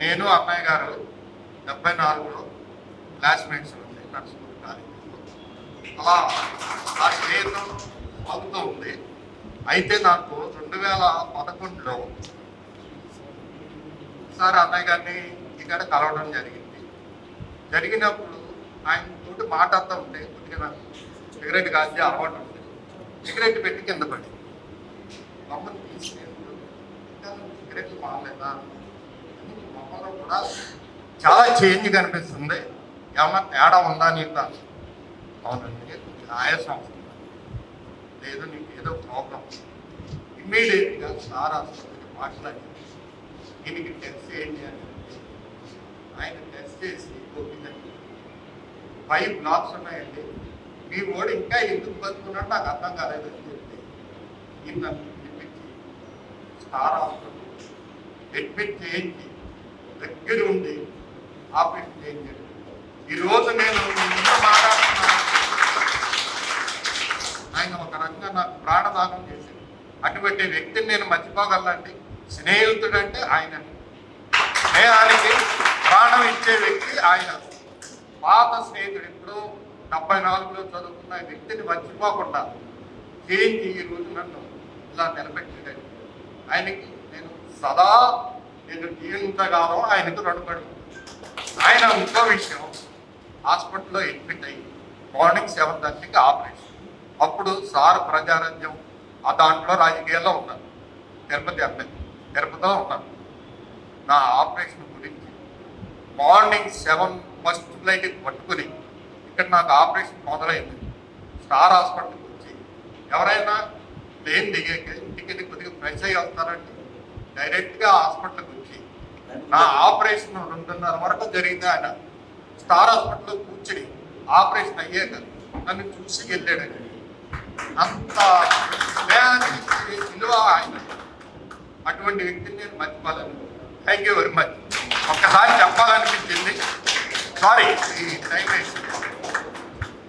నేను అన్నయ్య గారు డెబ్బై నాలుగులో క్లాస్మేట్స్ ఉంది నడుచుకుంటూ కాలేజీలో అలా ఆ స్నేహితం సాగుతూ ఉంది అయితే నాకు రెండు వేల పదకొండులో ఒకసారి అన్నయ్య గారిని ఇక్కడ కలవడం జరిగింది. జరిగినప్పుడు ఆయన తోటి మాట్లాడుతూ ఉంటే కొద్దిగా నాకు సిగరెట్ కాల్చి అలవాటు ఉంది సిగరెట్ పెట్టి కింద పడి మమ్మల్ని తీసుకెళ్ళి ఇంకా సిగరెట్లు మానలేదా? అని కూడా చాలా చేంజ్ కనిపిస్తుంది. ఏమన్నా తేడా ఉందా నీకు అవునండి కొంచెం ఆయాసం వస్తుంది. లేదు నీకు ఏదో ప్రాబ్లం ఇమ్మీడియట్గా సార్ హాస్పిటల్కి మాట్లాడి దీనికి టెస్ట్ చేయండి అని ఆయన టెస్ట్ చేసి ఒప్పిందండి ఫైవ్ బ్లాక్స్ ఉన్నాయండి. మీ ఓడి ఇంకా ఎందుకు బతుకున్నాడు నాకు అర్థం కాలేదు అని చెప్పి ఈయన నన్ను పిలిపించి స్టార్ హాస్పిటల్ అడ్మిట్ చేయించి దగ్గర ఉండి ఆఫీస్ చేయించాడు ఈరోజు నేను ఆయన ఒక రకంగా నాకు ప్రాణదానం చేశాడు. అటువంటి వ్యక్తిని నేను మర్చిపోగలండి స్నేహితుడు అంటే ఆయన స్నేహానికి ప్రాణం ఇచ్చే వ్యక్తి ఆయన. పాత స్నేహితుడు ఇప్పుడు డెబ్బై నాలుగులో చదువుకున్న వ్యక్తిని మర్చిపోకుండా చేయించి ఈ రోజు నన్ను ఇలా నిలబెట్టాడు. ఆయనకి నేను సదా నేను జీవించగానో ఆయనకు రుణపడి ఉన్నాను. ఆయన ఇంకో విషయం హాస్పిటల్లో అడ్మిట్ అయ్యి మార్నింగ్ సెవెన్ థర్టీకి ఆపరేషన్ అప్పుడు సార్ ప్రజారాజ్యం ఆ దాంట్లో రాజకీయాల్లో ఉన్నాను తిరుపతి అభ్యర్థి తిరుపతిలో ఉన్నాను నా ఆపరేషన్ గురించి మార్నింగ్ సెవెన్ ఫస్ట్ ఫ్లైట్ పట్టుకుని ఇక్కడ నాకు ఆపరేషన్ మొదలైంది. స్టార్ హాస్పిటల్కి వచ్చి ఎవరైనా ప్లేన్ దిగాక ఇంటికి కొద్దిగా ఫ్రెష్ అయ్యి వస్తారంటే డైరెక్ట్గా హాస్పిటల్కి వచ్చి నా ఆపరేషన్ రెండున్నర వరకు జరిగింది ఆయన. స్టార్ హాస్పిటల్లో కూర్చుని ఆపరేషన్ అయ్యాక నన్ను చూసి వెళ్ళాడండి. అంత స్నేహానికి విలువ ఆయన. అటువంటి వ్యక్తిని నేను మర్చిపోలేను. థ్యాంక్ యూ వెరీ మచ్ ఒక్కసారి చెప్పాలనిపించింది. సారీ ఈ టైం వేస్ట్.